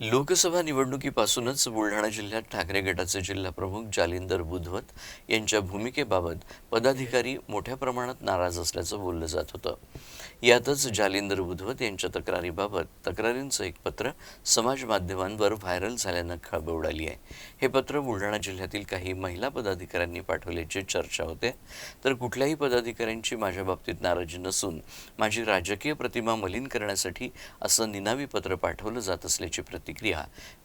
लोकसभा निवडणुकीपासूनच बुलढाणा जिल्ह्यात ठाकरे गटाचे जिल्हाप्रमुख जालिंदर बुधवत यांच्या भूमिकेबाबत पदाधिकारी मोठ्या प्रमाणात नाराज असल्याचं बोललं जात होतं. यातच जालिंदर बुधवत यांच्या तक्रारीबाबत तक्रारींचं एक पत्र समाज माध्यमांवर व्हायरल झाल्यानं खळबळ उडाली आहे. हे पत्र बुलढाणा जिल्ह्यातील काही महिला पदाधिकाऱ्यांनी पाठवल्याची चर्चा होते. तर कुठल्याही पदाधिकाऱ्यांची माझ्या बाबतीत नाराजी नसून माझी राजकीय प्रतिमा मलिन करण्यासाठी असं निनावी पत्र पाठवलं जात असल्याची प्रतिक्रिया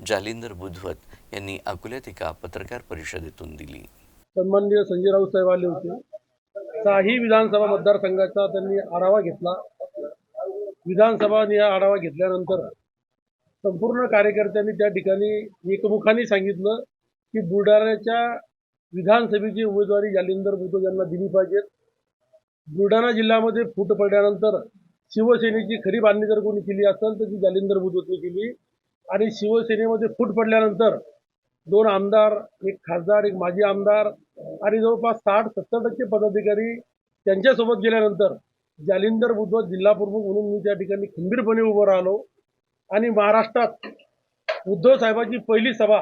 जालिंदर बुधवत यांनी अकोल्यात एका पत्रकार परिषदेतून दिली. संबंधित संजय राऊत साहेब आले होते. साही विधानसभा मतदारसंघाचा त्यांनी आढावा घेतला. विधानसभा हा आढावा घेतल्यानंतर संपूर्ण कार्यकर्त्यांनी त्या ठिकाणी एकमुखाने सांगितलं की बुलढाण्याच्या विधानसभेची उमेदवारी जालिंदर बुद्ध यांना दिली पाहिजेत बुलढाणा जिल्ह्यामध्ये फूट पडल्यानंतर शिवसेनेची खरी बांधणी जर कोणी केली असेल तर ती जालिंदर बुद्धोतनी केली. आणि शिवसेनेमध्ये फूट पडल्यानंतर दोन आमदार एक खासदार एक माजी आमदार आणि जवळपास साठ सत्तर टक्के पदाधिकारी त्यांच्यासोबत गेल्यानंतर जालिंदर बुद्ध जिल्हा प्रमुख म्हणून मी त्या ठिकाणी खंबीरपणे उभं राहिलो. आणि महाराष्ट्रात उद्धव साहेबांची पहिली सभा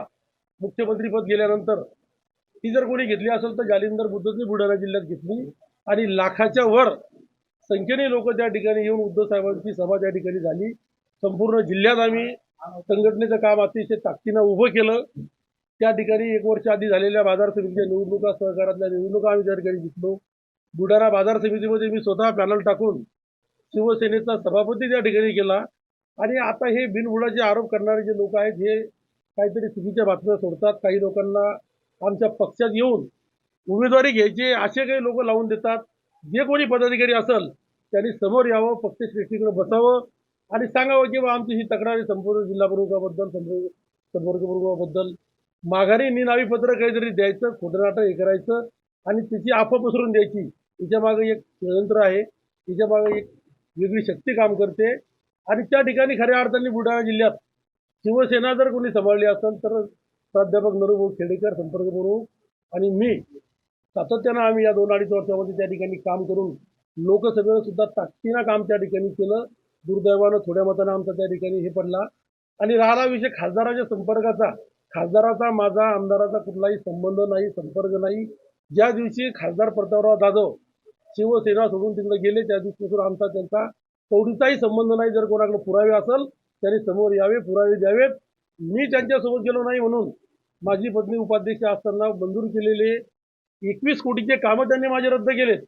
मुख्यमंत्रीपद गेल्यानंतर ती जर कोणी घेतली असेल तर जालिंदर बुद्धची बुलढाणा जिल्ह्यात घेतली. आणि लाखाच्या वर संख्येने लोक त्या ठिकाणी येऊन उद्धव साहेबांची सभा त्या ठिकाणी झाली. संपूर्ण जिल्ह्यात आम्ही संघटनेचं काम अतिशय ताकदीनं उभं केलं. त्या ठिकाणी एक वर्ष आधी झालेल्या बाजार समितीच्या निवडणुका सहकारातल्या निवडणुका आम्ही त्या ठिकाणी जिंकलो. बुलढाणा बाजार समितीमध्ये मी स्वतः पॅनल टाकून शिवसेनेचा सभापती त्या ठिकाणी केला. आणि आता हे बिनबुडाचे आरोप करणारे जे लोक आहेत हे काहीतरी चुकीच्या बातम्या सोडतात. काही लोकांना आमच्या पक्षात येऊन उमेदवारी घ्यायचे असे काही लोक लावून देतात. जे कोणी पदाधिकारी असेल त्यांनी समोर यावं पक्षश्रेष्ठीकडे बसावं. आणि सांगावं की बा आमची ही तक्रार संपूर्ण जिल्हा प्रमुखाबद्दल संपर्क प्रमुखाबद्दल माघारी निनावी पत्र काहीतरी द्यायचं खोटनाटं हे करायचं आणि तिची आफा पसरून द्यायची. तिच्यामागे एक षडयंत्र आहे. तिच्यामागे एक वेगळी शक्ती काम करते. आणि त्या ठिकाणी खऱ्या अर्थाने बुलढाणा जिल्ह्यात शिवसेना जर कोणी सांभाळली असेल तर प्राध्यापक नरुभाऊ खेडेकर संपर्क प्रमुख आणि मी सातत्यानं आम्ही या दोन अडीच वर्षामध्ये त्या ठिकाणी काम करून लोकसभेनं सुद्धा ताकदीनं काम त्या ठिकाणी केलं. दुर्दैवानं थोड्या मतानं आमचा त्या ठिकाणी हे पडला. आणि राहिला विषय खासदाराच्या संपर्काचा. खासदाराचा माझा आमदाराचा कुठलाही संबंध नाही संपर्क नाही. ज्या दिवशी खासदार प्रतापराव जाधव शिवसेना सोडून तिकडे गेले त्या दिवशीपासून आमचा त्यांचा तोडीचाही संबंध नाही. जर कोणाकडे पुरावे असेल त्यांनी समोर यावे पुरावे द्यावेत. मी त्यांच्यासोबत गेलो नाही म्हणून माझी पत्नी उपाध्यक्ष असताना मंजूर केलेले एकवीस कोटीचे कामं त्यांनी माझे रद्द केलेत.